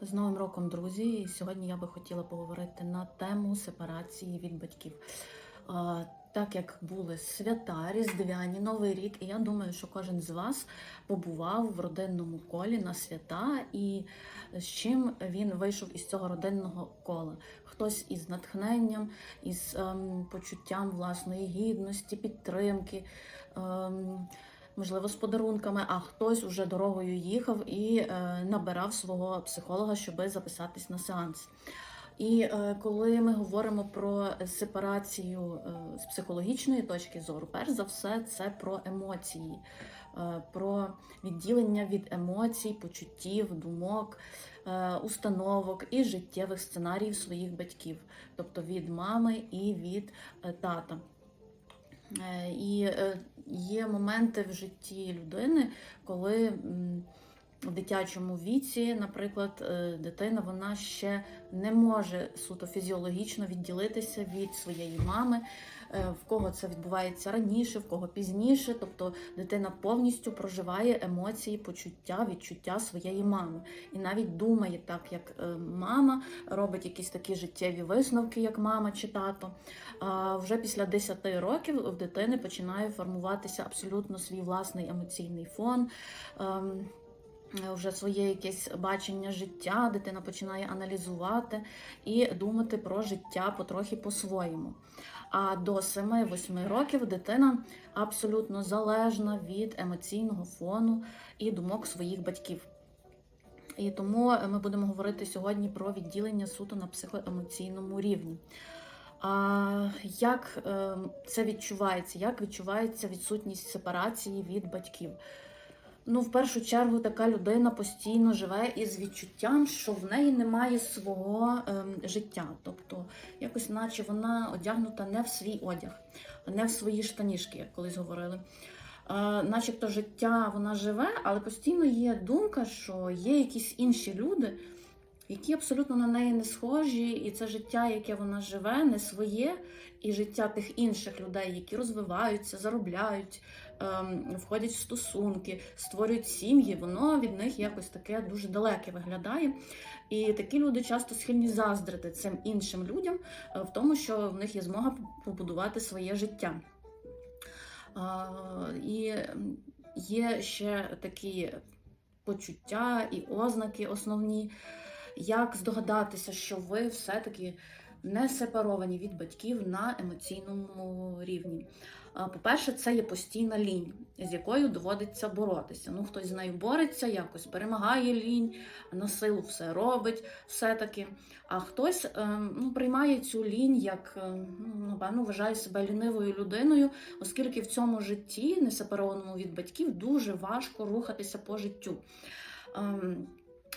З Новим роком, друзі! Сьогодні я би хотіла поговорити на тему сепарації від батьків. Так як були свята, Різдвяні, Новий рік, і я думаю, що кожен з вас побував в родинному колі на свята, і з чим він вийшов із цього родинного кола. Хтось із натхненням, із ем, почуттям власної гідності, підтримки. Ем, можливо, з подарунками, а хтось уже дорогою їхав і е, набирав свого психолога, щоб записатись на сеанс. І е, коли ми говоримо про сепарацію е, з психологічної точки зору, перш за все, це про емоції, про відділення від емоцій, почуттів, думок, установок і життєвих сценаріїв своїх батьків, тобто від мами і від тата. Е, І е, є моменти в житті людини, коли в дитячому віці, наприклад, е, дитина вона ще не може суто фізіологічно відділитися від своєї мами. Е, В кого це відбувається раніше, в кого пізніше. Тобто дитина повністю проживає емоції, почуття, відчуття своєї мами. І навіть думає так, як е, мама, робить якісь такі життєві висновки, як мама чи тато. А вже після 10 років в дитини починає формуватися абсолютно свій власний емоційний фон. Ем, Вже своє якесь бачення життя, дитина починає аналізувати і думати про життя потрохи по-своєму. А до 7-8 років дитина абсолютно залежна від емоційного фону і думок своїх батьків. І тому ми будемо говорити сьогодні про відділення суто на психоемоційному рівні. А як е, це відчувається? Як відчувається відсутність сепарації від батьків? Ну, в першу чергу, така людина постійно живе із відчуттям, що в неї немає свого ем, життя. Тобто, якось, наче вона одягнута не в свій одяг, не в свої штанішки, як колись говорили. Е, начебто життя вона живе, але постійно є думка, що є якісь інші люди, які абсолютно на неї не схожі, і це життя, яке вона живе, не своє, і життя тих інших людей, які розвиваються, заробляють, входять в стосунки, створюють сім'ї, воно від них якось таке дуже далеке виглядає. І такі люди часто схильні заздрити цим іншим людям е, в тому, що в них є змога побудувати своє життя. І є ще такі почуття і ознаки основні, як здогадатися, що ви все-таки не сепаровані від батьків на емоційному рівні. По-перше, це є постійна лінь, з якою доводиться боротися. Ну, хтось з нею бореться, якось перемагає лінь, на силу все робить, все-таки. А хтось ем, ну, приймає цю лінь як, ем, ну, напевно, вважає себе лінивою людиною, оскільки в цьому житті, несепарованому від батьків, дуже важко рухатися по життю. Ем,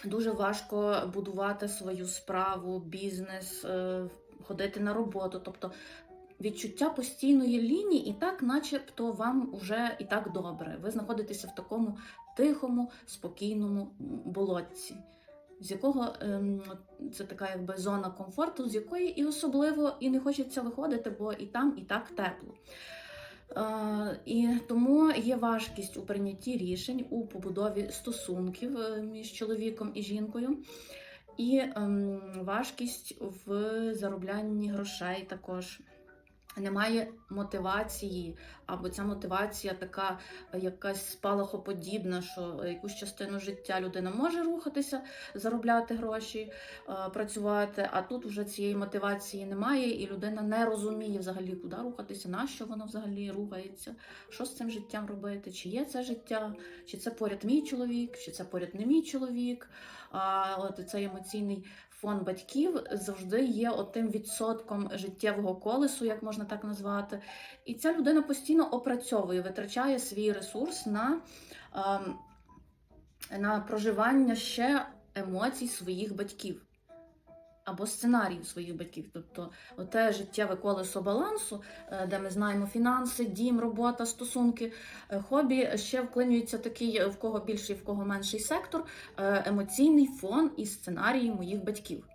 Дуже важко будувати свою справу, бізнес, е, ходити на роботу. Тобто відчуття постійної лінії, і так, начебто, вам вже і так добре. Ви знаходитеся в такому тихому, спокійному болотці, з якого ем, це така якби зона комфорту, з якої і особливо і не хочеться виходити, бо і там, і так тепло. Е, І тому є важкість у прийнятті рішень у побудові стосунків е, між чоловіком і жінкою, і ем, важкість в зароблянні грошей також. Немає мотивації, або ця мотивація така якась спалахоподібна, що якусь частину життя людина може рухатися, заробляти гроші, е, працювати. А тут вже цієї мотивації немає, і людина не розуміє взагалі, куди рухатися, на що воно взагалі рухається, що з цим життям робити, чи є це життя, чи це поряд мій чоловік, чи це поряд не мій чоловік. А от цей емоційний фон батьків завжди є отим відсотком життєвого колесу, як можна так назвати. І ця людина постійно опрацьовує, витрачає свій ресурс на, ем, на проживання ще емоцій своїх батьків. Або сценаріїв своїх батьків, тобто оте життєве колесо балансу, е, де ми знаємо фінанси, дім, робота, стосунки, е, хобі ще вклинюється такий, в кого більший, в кого менший сектор, е, емоційний фон і сценарії моїх батьків,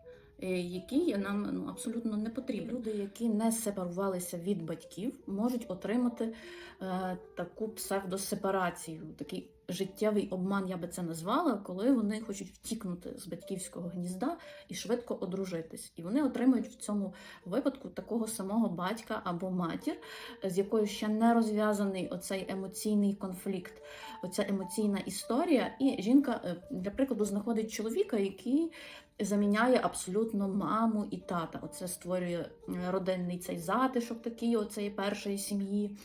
які нам ну, абсолютно не потрібні. Люди, які не сепарувалися від батьків, можуть отримати е, таку псевдосепарацію, такий життєвий обман, я би це назвала, коли вони хочуть втікнути з батьківського гнізда і швидко одружитись. І вони отримують в цьому випадку такого самого батька або матір, з якою ще не розв'язаний оцей емоційний конфлікт, оця емоційна історія. І жінка, е, для прикладу, знаходить чоловіка, який заміняє абсолютно маму і тата. Оце створює е, родинний цей затишок, такий оцеї першої сім'ї.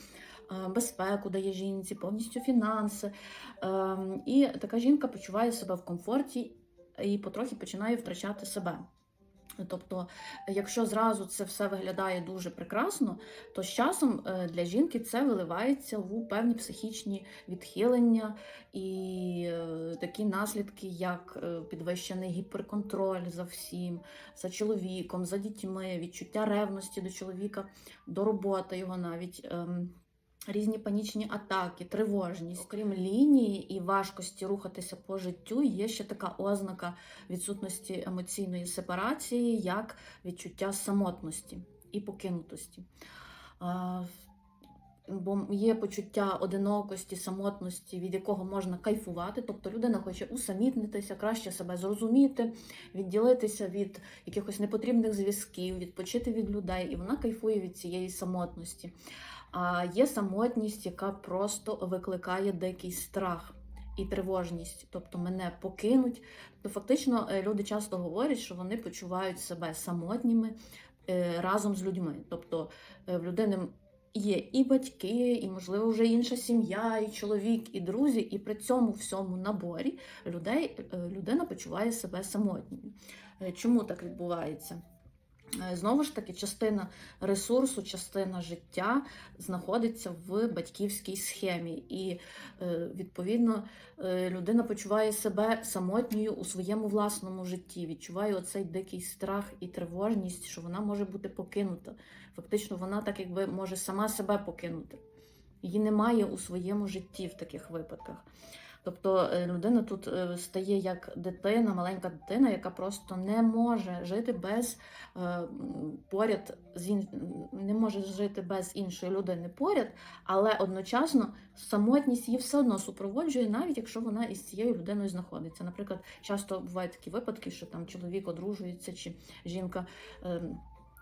Безпеку дає жінці, повністю фінанси. Ем, І така жінка почуває себе в комфорті і потрохи починає втрачати себе. Тобто, якщо зразу це все виглядає дуже прекрасно, то з часом е, для жінки це виливається в певні психічні відхилення і е, такі наслідки, як е, підвищений гіперконтроль за всім, за чоловіком, за дітьми, відчуття ревності до чоловіка, до роботи його навіть. Різні панічні атаки, тривожність. Окрім лінії і важкості рухатися по життю, є ще така ознака відсутності емоційної сепарації, як відчуття самотності і покинутості. Бо є почуття одинокості, самотності, від якого можна кайфувати. Тобто людина хоче усамітнитися, краще себе зрозуміти, відділитися від якихось непотрібних зв'язків, відпочити від людей, і вона кайфує від цієї самотності. А є самотність, яка просто викликає дикий страх і тривожність, тобто мене покинуть. То фактично е, люди часто говорять, що вони почувають себе самотніми е, разом з людьми. Тобто е, в людини є і батьки, і, можливо, вже інша сім'я, і чоловік, і друзі, і при цьому всьому наборі людей людина почуває себе самотньою. Чому так відбувається? Е, Знову ж таки, частина ресурсу, частина життя знаходиться в батьківській схемі, і е, відповідно е, людина почуває себе самотньою у своєму власному житті, відчуває оцей дикий страх і тривожність, що вона може бути покинута. Фактично, вона так якби може сама себе покинути. Її немає у своєму житті в таких випадках. Тобто е, людина тут е, стає як дитина, маленька дитина, яка просто не може жити без е, поряд з ін... не може жити без іншої людини поряд, але одночасно самотність її все одно супроводжує, навіть якщо вона із цією людиною знаходиться. Наприклад, часто бувають такі випадки, що там чоловік одружується чи жінка.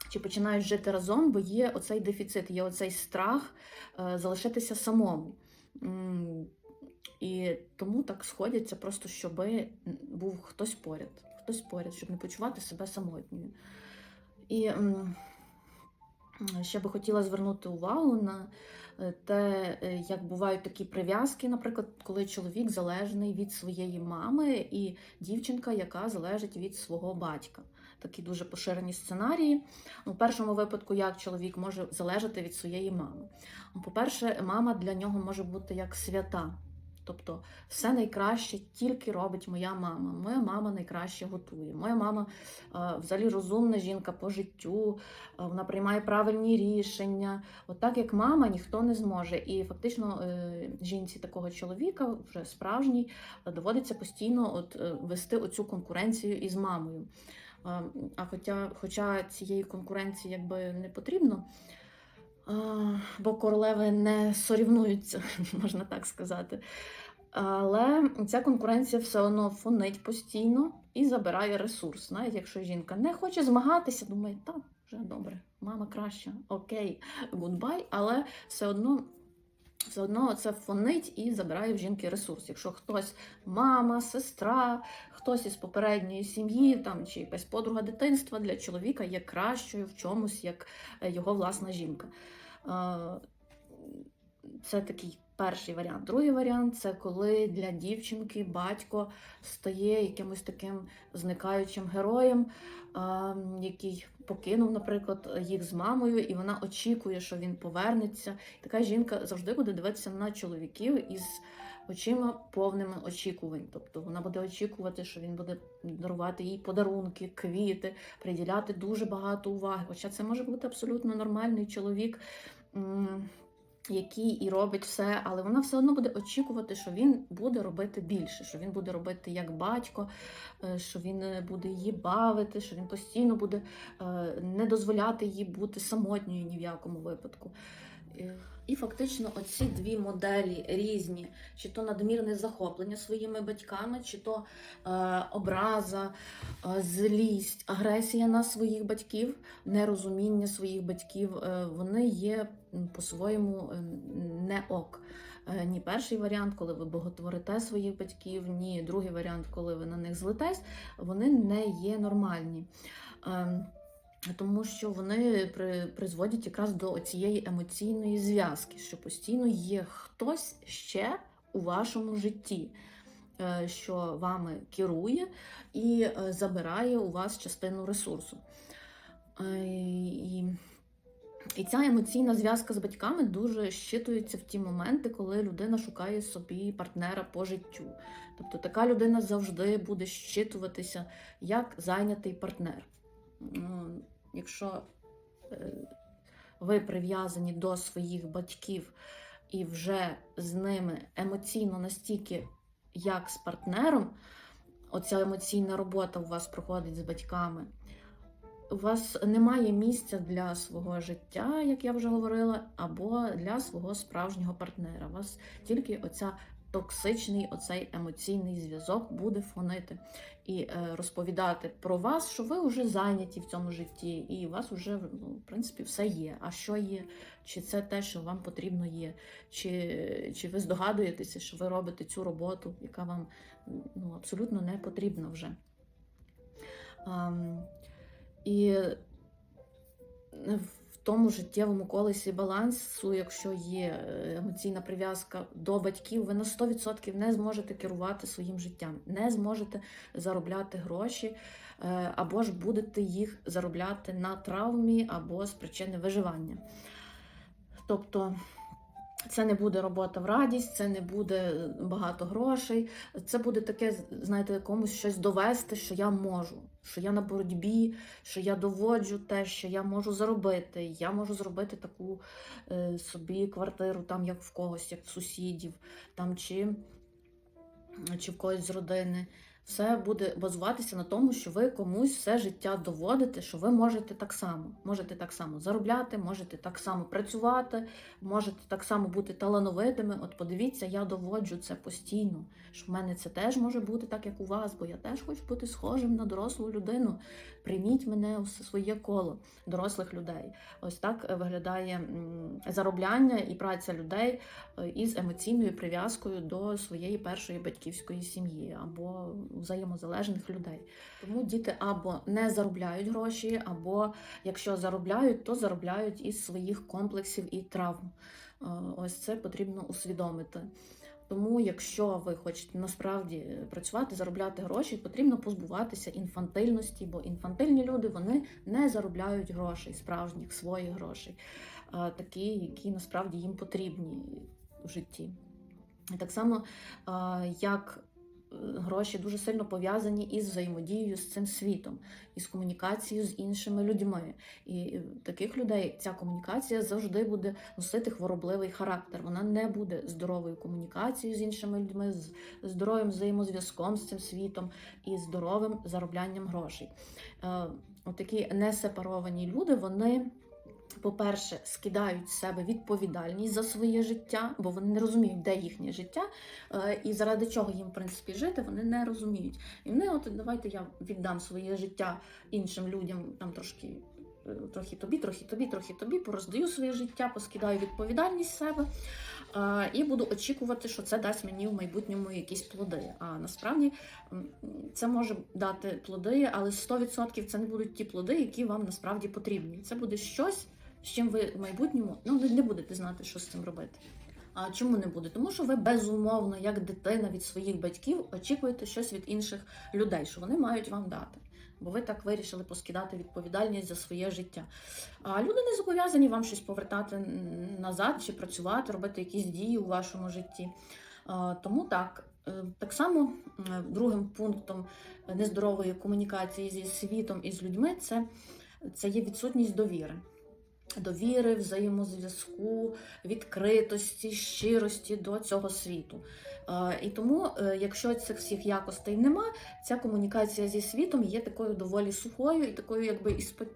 Чи починають жити разом, бо є оцей дефіцит, є оцей страх залишитися самому. І тому так сходяться, просто щоб був хтось поряд, хтось поряд, щоб не почувати себе самотньою. І ще би хотіла звернути увагу на е, те, е, як бувають такі прив'язки, наприклад, коли чоловік залежний від своєї мами, і дівчинка, яка залежить від свого батька. Такі дуже поширені сценарії. У першому випадку, як чоловік може залежати від своєї мами. По-перше, мама для нього може бути як свята. Тобто все найкраще тільки робить моя мама. Моя мама найкраще готує. Моя мама е, взагалі розумна жінка по життю, е, вона приймає правильні рішення. От так як мама, ніхто не зможе. І фактично е, жінці такого чоловіка, вже справжній, доводиться постійно от, вести оцю конкуренцію із мамою. А хоча, хоча цієї конкуренції якби не потрібно. Бо королеви не сорівнуються, можна так сказати. Але ця конкуренція все одно фонить постійно і забирає ресурс. Навіть якщо жінка не хоче змагатися, думає, так, вже добре, мама краща, окей, гудбай, але все одно. Все одно це фонить і забирає в жінки ресурс. Якщо хтось мама, сестра, хтось із попередньої сім'ї, там чи якась подруга дитинства для чоловіка є кращою в чомусь, як е, його власна жінка. Е, Це такий перший варіант. Другий варіант це коли для дівчинки батько стає якимось таким зникаючим героєм, який покинув, наприклад, їх з мамою, і вона очікує, що він повернеться. Така жінка завжди буде дивитися на чоловіків із очима повними очікувань. Тобто вона буде очікувати, що він буде дарувати їй подарунки, квіти, приділяти дуже багато уваги. Хоча це може бути абсолютно нормальний чоловік. Який і робить все, але вона все одно буде очікувати, що він буде робити більше, що він буде робити як батько, е, що він е, буде її бавити, що він постійно буде е, не дозволяти їй бути самотньою ні в якому випадку. Е, І фактично оці дві моделі різні, чи то надмірне захоплення своїми батьками, чи то е, образа, е, злість, агресія на своїх батьків, нерозуміння своїх батьків, е, вони є по-своєму е, не ок. Е, Ні перший варіант, коли ви боготворите своїх батьків, ні другий варіант, коли ви на них злитесь, вони не є нормальні. Ем, тому що вони при, призводять якраз до цієї емоційної зв'язки, що постійно є хтось ще у вашому житті, е, що вами керує і е, забирає у вас частину ресурсу. Е, І, і ця емоційна зв'язка з батьками дуже щитується в ті моменти, коли людина шукає собі партнера по життю. Тобто така людина завжди буде щитуватися як зайнятий партнер. Ну, Якщо е, ви прив'язані до своїх батьків і вже з ними емоційно настільки, як з партнером, оця емоційна робота у вас проходить з батьками. У вас немає місця для свого життя, як я вже говорила, або для свого справжнього партнера. У вас тільки оця токсичний, оцей емоційний зв'язок буде фонити і е, розповідати про вас, що ви вже зайняті в цьому житті, і у вас вже ну, в принципі все є. А що є? Чи це те, що вам потрібно є? Чи, чи ви здогадуєтеся, що ви робите цю роботу, яка вам ну, абсолютно не потрібна вже? Ам, і в тому життєвому колесі балансу, якщо є е, емоційна прив'язка до батьків, ви на 100% не зможете керувати своїм життям, не зможете заробляти гроші, е, або ж будете їх заробляти на травмі або з причини виживання. Тобто. Це не буде робота в радість, це не буде багато грошей. Це буде таке, знаєте, комусь щось довести, що я можу, що я на боротьбі, що я доводжу те, що я можу заробити. Я можу зробити таку е, собі квартиру, там як в когось, як в сусідів, там чи, чи в когось з родини. Все буде базуватися на тому, що ви комусь все життя доводите, що ви можете так само. Можете так само заробляти, можете так само працювати, можете так само бути талановитими. От подивіться, я доводжу це постійно. Що в мене це теж може бути так, як у вас, бо я теж хочу бути схожим на дорослу людину. Прийміть мене у своє коло дорослих людей. Ось так е, виглядає заробляння і праця людей е, із емоційною прив'язкою до своєї першої батьківської сім'ї або взаємозалежних людей. Тому діти або не заробляють гроші, або якщо заробляють, то заробляють із своїх комплексів і травм. Е, Ось це потрібно усвідомити. Тому, якщо ви хочете насправді працювати, заробляти гроші, потрібно позбуватися інфантильності, бо інфантильні люди вони не заробляють грошей, справжніх своїх грошей, такі, які насправді їм потрібні в житті. І так само, як е, гроші дуже сильно пов'язані із взаємодією з цим світом, із комунікацією з іншими людьми. І таких людей ця комунікація завжди буде носити хворобливий характер. Вона не буде здоровою комунікацією з іншими людьми, з здоровим взаємозв'язком з цим світом і здоровим зароблянням грошей. Е, Отакі несепаровані люди, вони. По-перше, скидають з себе відповідальність за своє життя, бо вони не розуміють, де їхнє життя, е, і заради чого їм в принципі жити, вони не розуміють. І вони, от давайте я віддам своє життя іншим людям, там трошки е, трохи тобі, трохи тобі, трохи тобі, пороздаю своє життя, поскидаю відповідальність себе е, і буду очікувати, що це дасть мені в майбутньому якісь плоди. А насправді це може дати плоди, але 100% це не будуть ті плоди, які вам насправді потрібні. Це буде щось, з чим ви в майбутньому ну, не- будете знати, що з цим робити. А чому не буде? Тому що ви безумовно, як дитина від своїх батьків, очікуєте щось від інших людей, що вони мають вам дати. Бо ви так вирішили поскидати відповідальність за своє життя. А люди не зобов'язані вам щось повертати назад чи працювати, робити якісь дії у вашому житті. Тому так. Е, Так само другим пунктом нездорової комунікації зі світом і з людьми це, це є відсутність довіри. Довіри, взаємозв'язку, відкритості, щирості до цього світу. І тому, е, якщо цих всіх якостей нема, ця комунікація зі світом є такою доволі сухою і такою, якби із-под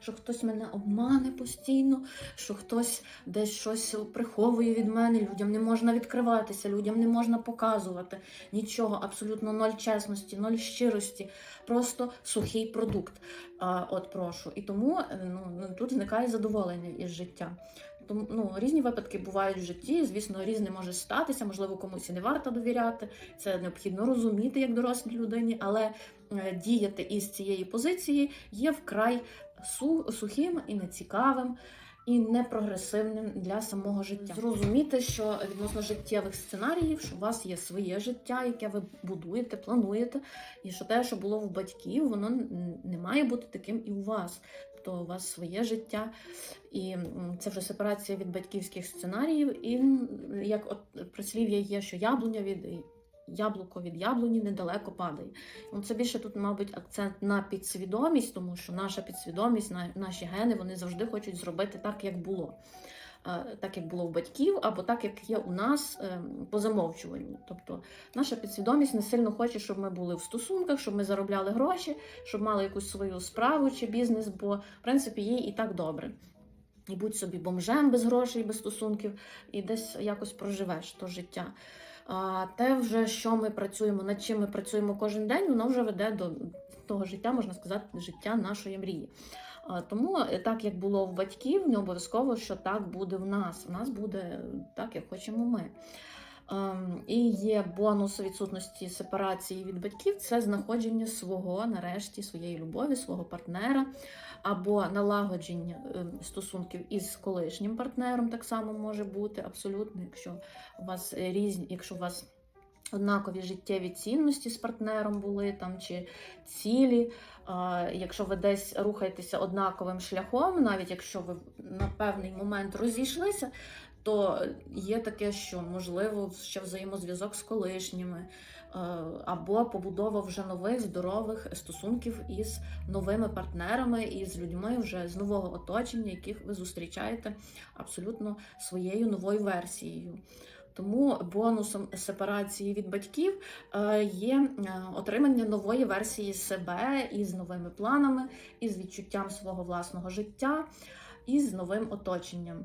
що хтось мене обмане постійно, що хтось десь щось приховує від мене. Людям не можна відкриватися, людям не можна показувати нічого, абсолютно ноль чесності, ноль щирості, просто сухий продукт. От прошу. І тому е, ну, тут зникає задоволення із життя. Тому ну, різні випадки бувають в житті. Звісно, різне може статися, можливо, комусь і не варто довіряти. Це необхідно розуміти як дорослій людині, але е, діяти із цієї позиції є вкрай сухим і нецікавим. І непрогресивним для самого життя. Зрозуміти, що відносно життєвих сценаріїв, що у вас є своє життя, яке ви будуєте, плануєте, і що те, що було в батьків, воно не має бути таким і у вас. Тобто у вас своє життя, і це вже сепарація від батьківських сценаріїв. І як от прислів'я є, що яблуня від яблуко від яблуні недалеко падає. Це більше тут, мабуть, акцент на підсвідомість, тому що наша підсвідомість, наші гени вони завжди хочуть зробити так, як було. Так, як було у батьків, або так, як є у нас ем, по замовчуванню. Тобто наша підсвідомість не сильно хоче, щоб ми були в стосунках, щоб ми заробляли гроші, щоб мали якусь свою справу чи бізнес, бо в принципі їй і так добре. І будь собі бомжем без грошей, без стосунків, і десь якось проживеш то життя. А те, вже що ми працюємо, над чим ми працюємо кожен день, воно вже веде до того життя, можна сказати, життя нашої мрії. Тому е, так як було в батьків, не обов'язково, що так буде в нас. У нас буде так, як хочемо ми. Ем, І є бонус відсутності сепарації від батьків це знаходження свого, нарешті, своєї любові, свого партнера, або налагодження ем, стосунків із колишнім партнером, так само може бути абсолютно, якщо у вас різні, якщо у вас однакові життєві цінності з партнером були там чи цілі. Якщо ви десь рухаєтеся однаковим шляхом, навіть якщо ви на певний момент розійшлися, то є таке, що можливо ще взаємозв'язок з колишніми, або побудова вже нових здорових стосунків із новими партнерами і з людьми вже з нового оточення, яких ви зустрічаєте абсолютно своєю новою версією. Тому бонусом сепарації від батьків е, є е, отримання нової версії себе із новими планами, із відчуттям свого власного життя, і з новим оточенням.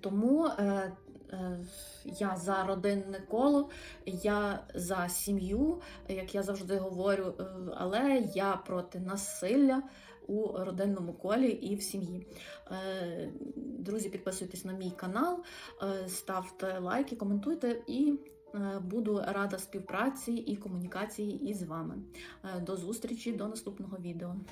Тому е, е, я за родинне коло, я за сім'ю, як я завжди говорю, е, але я проти насилля у родинному колі і в сім'ї. Е, Друзі, підписуйтесь на мій канал, е, ставте лайки, коментуйте і е, буду рада співпраці і комунікації із вами. До зустрічі, до наступного відео.